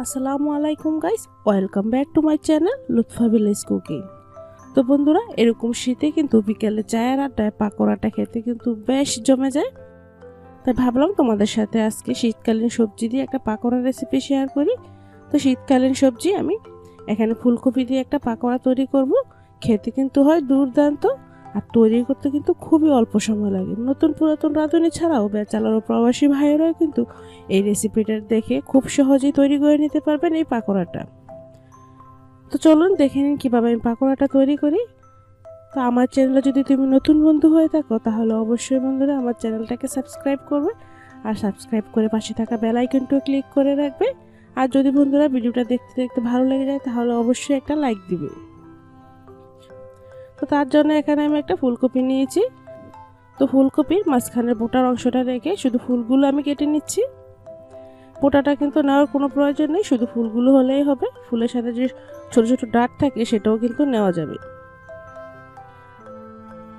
আসসালামু আলাইকুম guys, welcome back to my channel Lutfa village cooking. তো বন্ধুরা, এরকম শীতে কিন্তু বিকেলে চায়ের আড্ডায় পাকোড়াটা খেতে কিন্তু বেশ জমে যায়। তাই ভাবলাম তোমাদের সাথে আজকে শীতকালীন সবজি দিয়ে একটা পাকোড়া রেসিপি শেয়ার করি। তো শীতকালীন সবজি আমি এখানে ফুলকপি দিয়ে একটা পাকোড়া তৈরি করব। খেতে কিন্তু হয় দুর্দান্ত। আর তৈরি করতে কিন্তু খুবই অল্প সময় লাগে। নতুন পুরাতন রাঁধুনি ছাড়াও বেচালার প্রবাসী ভাইয়েরাও কিন্তু এই রেসিপিটা দেখে খুব সহজেই তৈরি করে নিতে পারবেন এই পাকোড়াটা। তো চলুন দেখে নিন কীভাবে আমি পাকোড়াটা তৈরি করি। তো আমার চ্যানেলে যদি তুমি নতুন বন্ধু হয়ে থাকো, তাহলে অবশ্যই বন্ধুরা আমার চ্যানেলটাকে সাবস্ক্রাইব করবে আর সাবস্ক্রাইব করে পাশে থাকা বেল আইকনটিও ক্লিক করে রাখবে। আর যদি বন্ধুরা ভিডিওটা দেখতে দেখতে ভালো লেগে যায়, তাহলে অবশ্যই একটা লাইক দিবে। তো তার জন্য এখানে আমি একটা ফুলকপি নিয়েছি। তো ফুলকপির মাঝখানের বোটার অংশটা রেখে শুধু ফুলগুলো আমি কেটে নিচ্ছি। পোটাটা কিন্তু নেওয়ার কোনো প্রয়োজন নেই, শুধু ফুলগুলো হলেই হবে। ফুলের সাথে যে ছোটো ছোটো ডাট থাকে সেটাও কিন্তু নেওয়া যাবে।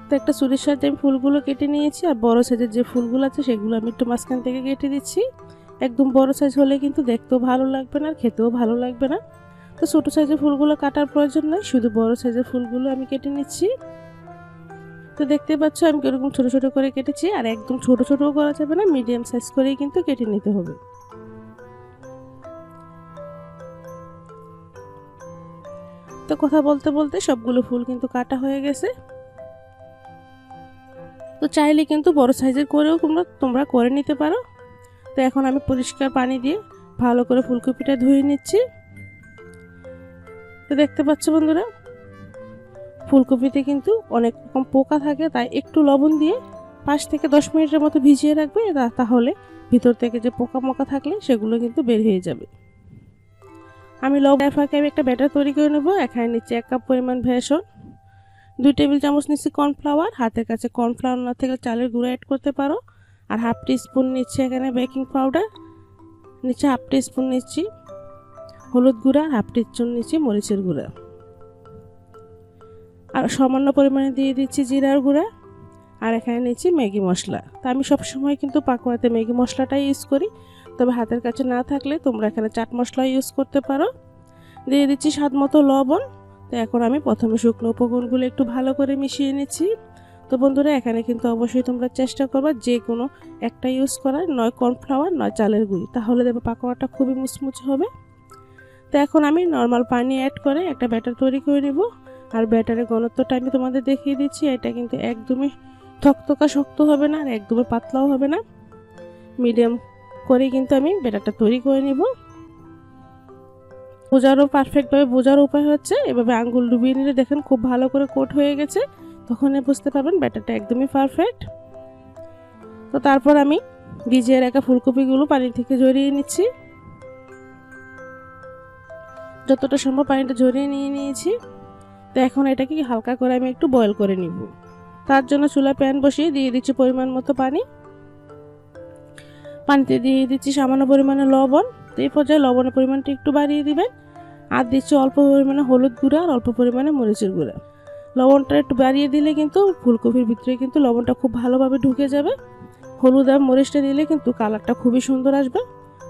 তো একটা চুরির সাথে আমি ফুলগুলো কেটে নিয়েছি আর বড় সাইজের যে ফুলগুলো আছে সেগুলো আমি একটু মাঝখান থেকে কেটে দিচ্ছি। একদম বড় সাইজ হলে কিন্তু দেখতেও ভালো লাগবে না আর খেতেও ভালো লাগবে না। তো ছোটো সাইজের ফুলগুলো কাটার প্রয়োজন নয় শুধু বড় সাইজের ফুলগুলো আমি কেটে নিচ্ছি। তো দেখতে পাচ্ছ, আমি এরকম ছোটো ছোটো করে কেটেছি, আর একদম ছোট ছোটও করা যাবে না মিডিয়াম সাইজ করেই কিন্তু কেটে নিতে হবে। তো কথা বলতে বলতে সবগুলো ফুল কিন্তু কাটা হয়ে গেছে। তো চাইলে কিন্তু বড় সাইজের করেও তোমরা তোমরা করে নিতে পারো। তো এখন আমি পরিষ্কার পানি দিয়ে ভালো করে ফুলকপিটা ধুয়ে নিচ্ছি। তো দেখতে পাচ্ছ বন্ধুরা, ফুলকপিতে কিন্তু অনেক রকম পোকা থাকে, তাই একটু লবণ দিয়ে পাঁচ থেকে দশ মিনিটের মতো ভিজিয়ে রাখবে তাহলে ভিতর থেকে যে পোকা মোকা থাকলে সেগুলো কিন্তু বের হয়ে যাবে। আমি লবণ ফাঁকে আমি একটা ব্যাটার তৈরি করে নেব এখানে নিচ্ছি এক কাপ পরিমাণ ভেসন দুই টেবিল চামচ নিচ্ছি কর্নফ্লাওয়ার, হাতের কাছে কর্নফ্লাওয়ার না থেকে চালের গুঁড়ো অ্যাড করতে পারো, আর হাফ টি স্পুন নিচ্ছি এখানে বেকিং পাউডার, নিচে হাফ টি স্পুন নিচ্ছি। হলুদ গুঁড়া হাফ টি নিচ্ছি মরিচের গুঁড়া। আর সামান্য পরিমাণে দিয়ে দিচ্ছি জিরার গুঁড়া, আর এখানে নিচ্ছি ম্যাগি মশলা। তা আমি সবসময় কিন্তু পাকোড়াতে ম্যাগি মশলাটাই ইউজ করি, তবে হাতের কাছে না থাকলে তোমরা এখানে চাট মশলা ইউজ করতে পারো। দিয়ে দিচ্ছি স্বাদ মতো লবণ। তো এখন আমি প্রথমে শুকনো উপকরণগুলো একটু ভালো করে মিশিয়ে নিচ্ছি। তো বন্ধুরা, এখানে কিন্তু অবশ্যই তোমরা চেষ্টা করবা যে কোনো একটা ইউজ করার, নয় কর্নফ্লাওয়ার নয় চালের গুঁড়ি। তাহলে দেবে পাকোড়াটা খুবই মুচমুচে হবে। তো এখন আমি নর্মাল পানি অ্যাড করে একটা ব্যাটার তৈরি করে নেব। আর ব্যাটারের ঘনত্বটা আমি তোমাদের দেখিয়ে দিচ্ছি, এটা কিন্তু একদমই থকথকা শক্ত হবে না আর একদমই পাতলাও হবে না। মিডিয়াম করে কিন্তু আমি ব্যাটারটা তৈরি করে নিব। বোঝারও পারফেক্টভাবে বোঝার উপায় হচ্ছে, এভাবে আঙ্গুল ডুবিয়ে নিলে দেখেন খুব ভালো করে কোট হয়ে গেছে তখন বুঝতে পারবেন ব্যাটারটা একদমই পারফেক্ট তো তারপর আমি ভিজিয়ে রাখা ফুলকপিগুলো পানি থেকে জড়িয়ে নিচ্ছি। যতটা সম্ভব পানিটা ঝরিয়ে নিয়ে নিয়েছি। তো এখন এটাকে হালকা করে আমি একটু বয়েল করে নিব। তার জন্য চুলা প্যান বসিয়ে দিয়ে দিচ্ছি পরিমাণ মতো পানি। পানিতে দিয়ে দিচ্ছি সামান্য পরিমাণে লবণ। তো এই পর্যায়ে লবণের পরিমাণটা একটু বাড়িয়ে দিবেন। আর দিচ্ছি অল্প পরিমাণে হলুদ গুঁড়া আর অল্প পরিমাণে মরিচের গুঁড়া। লবণটা একটু বাড়িয়ে দিলে কিন্তু ফুলকপির ভিতরে কিন্তু লবণটা খুব ভালোভাবে ঢুকে যাবে। হলুদ আর মরিচটা দিলে কিন্তু কালারটা খুবই সুন্দর আসবে।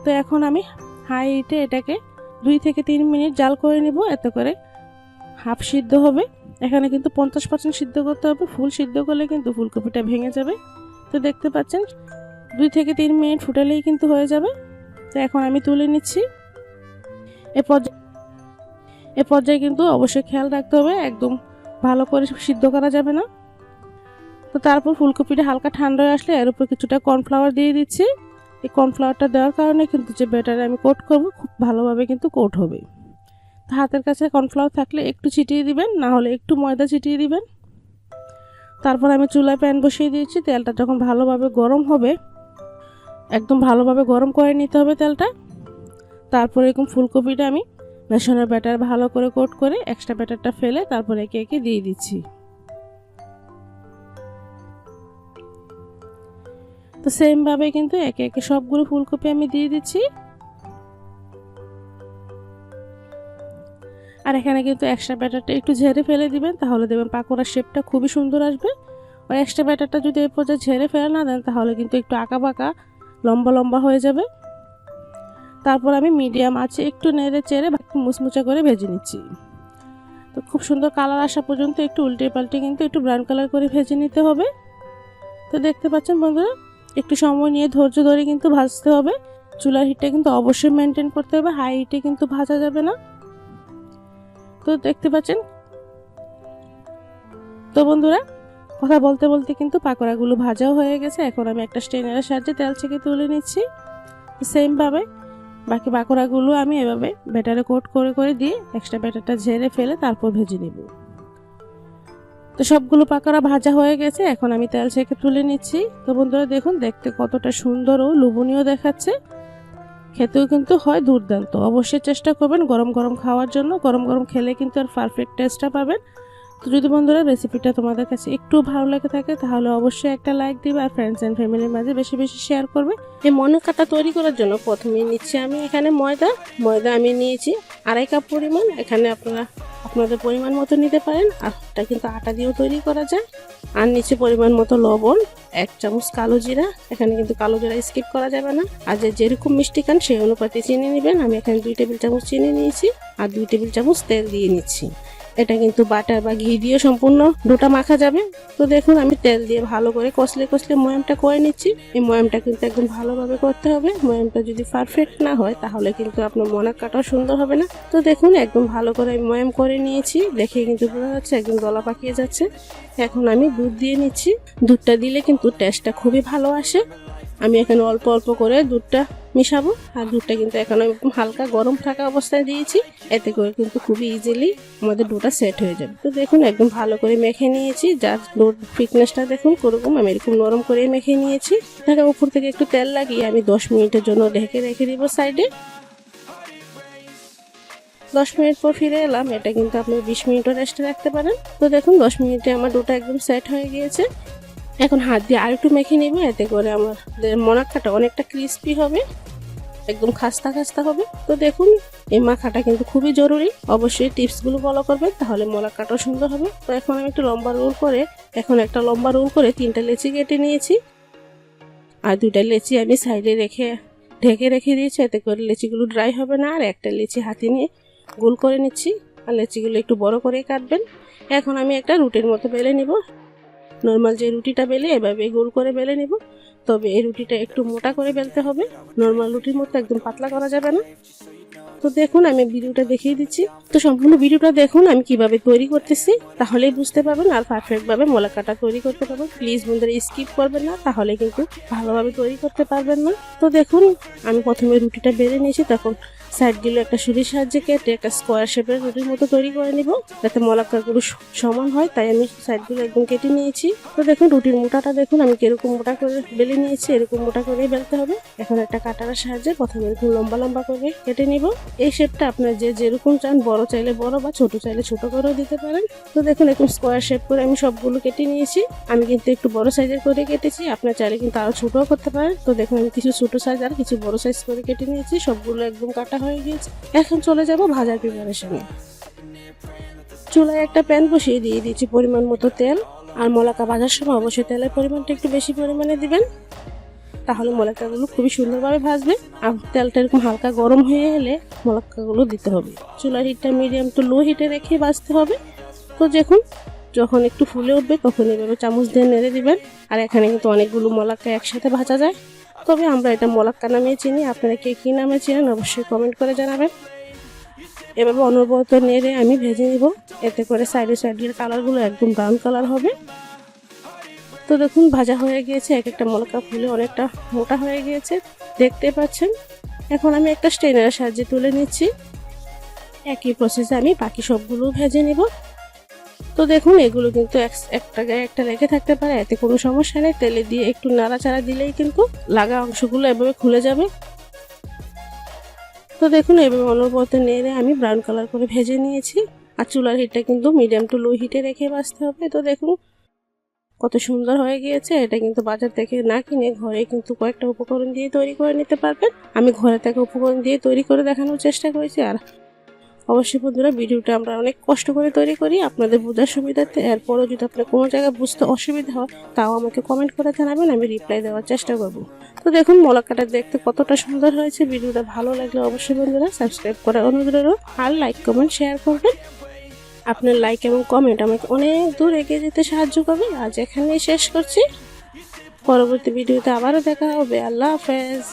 তো এখন আমি হাই হিটে এটাকে দুই থেকে তিন মিনিট জাল করে নেব, এত করে হাফ সিদ্ধ হবে। এখানে কিন্তু পঞ্চাশ পার্সেন্ট সিদ্ধ করতে হবে, ফুল সিদ্ধ করলে কিন্তু ফুলকপিটা ভেঙে যাবে। তো দেখতে পাচ্ছেন, দুই থেকে তিন মিনিট ফুটালেই কিন্তু হয়ে যাবে। তো এখন আমি তুলে নিচ্ছি। এ পর্যায়ে এ পর্যায়ে কিন্তু অবশ্যই খেয়াল রাখতে হবে, একদম ভালো করে সিদ্ধ করা যাবে না। তো তারপর ফুলকপিটা হালকা ঠান্ডা হয়ে আসলে এর উপর কিছুটা কর্নফ্লাওয়ার দিয়ে দিচ্ছি। এই কর্নফ্লাওয়ারটা দেওয়ার কারণে কিন্তু যে ব্যাটারে আমি কোট করব, খুব ভালোভাবে কিন্তু কোট হবে। হাতের কাছে কর্নফ্লাওয়ার থাকলে একটু ছিটিয়ে দিবেন, না হলে একটু ময়দা ছিটিয়ে দিবেন। তারপর আমি চুলায় প্যান বসিয়ে দিয়েছি, তেলটা যখন ভালোভাবে গরম হবে, একদম ভালোভাবে গরম করে নিতে হবে তেলটা। তারপর এরকম ফুলকপিটা আমি বেসনের ব্যাটার ভালো করে কোট করে এক্সট্রা ব্যাটারটা ফেলে তারপর একে একে দিয়ে দিচ্ছি। তো সেমভাবে কিন্তু একে একে সবগুলো ফুলকপি আমি দিয়ে দিচ্ছি। আর এখানে কিন্তু এক্সট্রা ব্যাটারটা একটু ঝেড়ে ফেলে দিবেন, তাহলে দেবেন পাকোড়ার শেপটা খুবই সুন্দর আসবে। আর এক্সট্রা ব্যাটারটা যদি এ পর্যায়ে ঝেড়ে ফেলে না দেন, তাহলে কিন্তু একটু আঁকা বাঁকা, লম্বা লম্বা হয়ে যাবে। তারপর আমি মিডিয়াম আছে, একটু নেড়ে চেড়ে বাকি মুচমুচা করে ভেজে নিচ্ছি। তো খুব সুন্দর কালার আসা পর্যন্ত একটু উল্টে পাল্টে কিন্তু একটু ব্রাউন কালার করে ভেজে নিতে হবে। তো দেখতে পাচ্ছেন বন্ধুরা একটু সময় নিয়ে ধৈর্য ধরে কিন্তু ভাজতে হবে। চুলার হিটটা কিন্তু অবশ্যই মেনটেন করতে হবে হাই হিটে কিন্তু ভাজা যাবে না। তো দেখতে পাচ্ছেন? তো বন্ধুরা, কথা বলতে বলতে কিন্তু পাকোড়াগুলো ভাজাও হয়ে গেছে। এখন আমি একটা স্টেনারের সাহায্যে তেল ছেঁকে তুলে নিচ্ছি। সেমভাবে বাকি পাকোড়াগুলো আমি এভাবে ব্যাটারে কোট করে করে দিয়ে এক্সট্রা ব্যাটারটা ঝেড়ে ফেলে তারপর ভেজে নেব। তো সবগুলো পাকারা ভাজা হয়ে গেছে, এখন আমি তেল সেঁকে তুলে নিচ্ছি। তো বন্ধুরা দেখুন, দেখতে কতটা সুন্দর ও লোভনীয় দেখাচ্ছে। খেতেও কিন্তু হয় দুর্দান্ত। অবশ্যই চেষ্টা করবেন গরম গরম খাওয়ার জন্য। গরম গরম খেলে কিন্তু আর পারফেক্ট টেস্টটা পাবেন। তো যদি বন্ধুরা রেসিপিটা তোমাদের কাছে একটু ভালো লেগে থাকে, তাহলে অবশ্যই একটা লাইক দিবে আর ফ্রেন্ডস অ্যান্ড ফ্যামিলির মাঝে বেশি বেশি শেয়ার করবে। এই মনে কাটা তৈরি করার জন্য প্রথমে নিচ্ছি আমি এখানে ময়দা। ময়দা আমি নিয়েছি আড়াই কাপ পরিমাণ। এখানে আপনারা আপনাদের পরিমাণ মতো নিতে পারেন। আর এটা কিন্তু আটা দিয়েও তৈরি করা যায়। আর নিচে পরিমাণ মতো লবণ, এক চামচ কালো জিরা। এখানে কিন্তু কালো জিরা স্কিপ করা যাবে না। আর যে যেরকম মিষ্টি খান সেই অনুপাতে চিনি নেবেন। আমি এখানে দুই টেবিল চামচ চিনি নিয়েছি আর দুই টেবিল চামচ তেল দিয়ে নিচ্ছি। এটা কিন্তু বাটার বা ঘি দিয়ে সম্পূর্ণ ডোটা মাখা যাবে। তো দেখুন, আমি তেল দিয়ে ভালো করে কষলে কষলে ময়ামটা করে নিচ্ছি। এই ময়ামটা কিন্তু একদম ভালোভাবে করতে হবে। ময়ামটা যদি পারফেক্ট না হয়, তাহলে কিন্তু আপনার মনা কাটাও সুন্দর হবে না। তো দেখুন, একদম ভালো করে আমি ময়াম করে নিয়েছি। দেখে কিন্তু বোঝা যাচ্ছে একদম গলা পাকিয়ে যাচ্ছে। এখন আমি দুধ দিয়ে নিচ্ছি। দুধটা দিলে কিন্তু টেস্টটা খুবই ভালো আসে। আমি এখানে অল্প অল্প করে দুধটা মিশাবো। আর দুধটা কিন্তু এখন আমি একদম হালকা গরম থাকা অবস্থায় দিয়েছি। এতে করে কিন্তু খুবই ইজিলি আমাদের ডোটা সেট হয়ে যাবে। তো দেখুন, একদম ভালো করে মেখে নিয়েছি। যার ডোর ফিটনেসটা দেখুন কোরকম আমি এরকম নরম করে মেখে নিয়েছি। তাকে উপর থেকে একটু তেল লাগিয়ে আমি দশ মিনিটের জন্য ঢেকে রেখে দিব সাইডে। দশ মিনিট পর ফিরে এলাম। এটা কিন্তু আপনি বিশ মিনিটও রেস্টে রাখতে পারেন। তো দেখুন, দশ মিনিটে আমার ডোটা একদম সেট হয়ে গিয়েছে। এখন হাত দিয়ে আর একটু মেখে নিব, এতে করে আমাদের মনাক্কাটা অনেকটা ক্রিস্পি হবে, একদম খাস্তা খাস্তা হবে। তো দেখুন, এই মাখাটা কিন্তু খুবই জরুরি। অবশ্যই টিপসগুলো ফলো করবেন, তাহলে মলাক্কাটাও সুন্দর হবে। তো এখন আমি একটু লম্বা রোল করে, এখন একটা লম্বা রোল করে তিনটা লেচি কেটে নিয়েছি। আর দুইটা লেচি আমি সাইডে রেখে, ঢেকে রেখে দিয়েছি, এতে করে লেচিগুলো ড্রাই হবে না। আর একটা লেচি হাতে নিয়ে গোল করে নিচ্ছি, আর লেচিগুলো একটু বড় করে কাটবেন। এখন আমি একটা রুটির মতো বেলে নিব। নর্মাল যে রুটিটা বেলে, এভাবে গোল করে বেলে নেব। তবে এই রুটিটা একটু মোটা করে বেলতে হবে। নর্মাল রুটির মতো একদম পাতলা করা যাবে না। তো দেখুন, আমি ভিডিওটা দেখিয়ে দিচ্ছি। তো সম্পূর্ণ ভিডিওটা দেখুন, আমি কীভাবে তৈরি করতেছি, তাহলেই বুঝতে পারবেন আর পারফেক্টভাবে মোলাকাটা তৈরি করতে পারবেন। প্লিজ বন্ধুরা স্কিপ করবেন না, তাহলে কিন্তু ভালোভাবে তৈরি করতে পারবেন না। তো দেখুন, আমি প্রথমে রুটিটা বেড়ে নিয়েছি, তখন সাইডগুলো একটা সুরির সাহায্যে কেটে একটা স্কোয়ার শেপের রুটির মতো তৈরি করে নিব, যাতে মলাকাগুলো সমান হয়, তাই আমি সাইডগুলো একদম কেটে নিয়েছি। তো দেখুন, রুটির মোটাটা দেখুন, আমি কীরকম মোটা করে বেলে নিয়েছি, এরকম মোটা করেই বেলতে হবে। এখন একটা কাটারের সাহায্যে প্রথমে এরকম লম্বা লম্বা করে কেটে নিব। এই শেপটা আপনার যে যেরকম চান, বড় চাইলে বড় বা ছোট চাইলে ছোট করেও দিতে পারেন। তো দেখুন, এরকম স্কোয়ার শেপ করে আমি সবগুলো কেটে নিয়েছি। আমি কিন্তু একটু বড় সাইজের করে কেটেছি। আপনার চাইলে কিন্তু আরও ছোটও করতে পারেন। তো দেখুন, আমি কিছু ছোট সাইজ আর কিছু বড় সাইজ করে কেটে নিয়েছি। সবগুলো একদম কাটা হয়ে গিয়েছে। এখন চলে যাব ভাজার প্রিপারেশনে চুলায় একটা প্যান বসিয়ে দিয়ে দিয়েছি পরিমাণ মতো তেল। আর মলাকা ভাজার সময় অবশ্যই তেলের পরিমাণটা একটু বেশি পরিমাণে দিবেন। তাহলে মলাকাগুলো খুবই সুন্দরভাবে ভাজবে। আর তেলটা এরকম হালকা গরম হয়ে এলে মলাকাগুলো দিতে হবে। চুলার হিটটা মিডিয়াম টু লো হিটে রেখে ভাজতে হবে। তো দেখুন, যখন একটু ফুলে উঠবে, তখন এভাবে চামচ দিয়ে নেড়ে দিবেন। আর এখানে কিন্তু অনেকগুলো মলাক্কা একসাথে ভাজা যায়। তবে আমরা এটা মলাক্কা নামে চিনি। আপনারা কে কী নামে চিনেন অবশ্যই কমেন্ট করে জানাবেন। এভাবে অনবরত নেড়ে আমি ভেজে নিব। এতে করে সাইডে সাইডের কালারগুলো একদম ব্রাউন কালার হবে। তো দেখুন, ভাজা হয়ে গিয়েছে, এক একটা মলকা ফুলে অনেকটা মোটা হয়ে গিয়েছে। দেখতে পাচ্ছেন, এখন আমি একটা স্টেনারের সাহায্যে তুলে নিচ্ছি। একই প্রসেসে আমি বাকি সবগুলো ভেজে নিব। তো দেখুন, এগুলো কিন্তু একটা গায়ে একটা রেখে থাকতে পারে, এতে কোনো সমস্যা নেই। তেলে দিয়ে একটু নাড়াচাড়া দিলেই কিন্তু লাগা অংশগুলো এভাবে খুলে যাবে। তো দেখুন, এভাবে অনবরত নেড়ে আমি ব্রাউন কালার করে ভেজে নিয়েছি। আর চুলার হিটটা কিন্তু মিডিয়াম টু লো হিটে রেখে বাঁচতে হবে। তো দেখুন কত সুন্দর হয়ে গিয়েছে, এটা কিন্তু বাজার থেকে না কিনে ঘরে কিন্তু কয়েকটা উপকরণ দিয়ে তৈরি করে নিতে পারবেন। আমি ঘরে থেকে উপকরণ দিয়ে তৈরি করে দেখানোর চেষ্টা করেছি আর অবশ্যই বন্ধুরা, ভিডিওটা আমরা অনেক কষ্ট করে তৈরি করি। আপনাদের বোঝার সুবিধার্থে এরপরও যদি আপনার কোনো জায়গায় বুঝতে অসুবিধা হয়, তাও আমাকে কমেন্ট করে জানাবেন, আমি রিপ্লাই দেওয়ার চেষ্টা করব। তো দেখুন, মলাকাটা দেখতে কতটা সুন্দর হয়েছে। ভিডিওটা ভালো লাগলে অবশ্যই বন্ধুরা সাবস্ক্রাইব করার অনুরোধ আর লাইক কমেন্ট শেয়ার করবেন। আপনার লাইক এবং কমেন্ট আমাকে অনেক দূর এগিয়ে যেতে সাহায্য করবে। আজ এখানেই শেষ করছি। পরবর্তী ভিডিওতে আবারও দেখা হবে। আল্লাহ হাফেজ।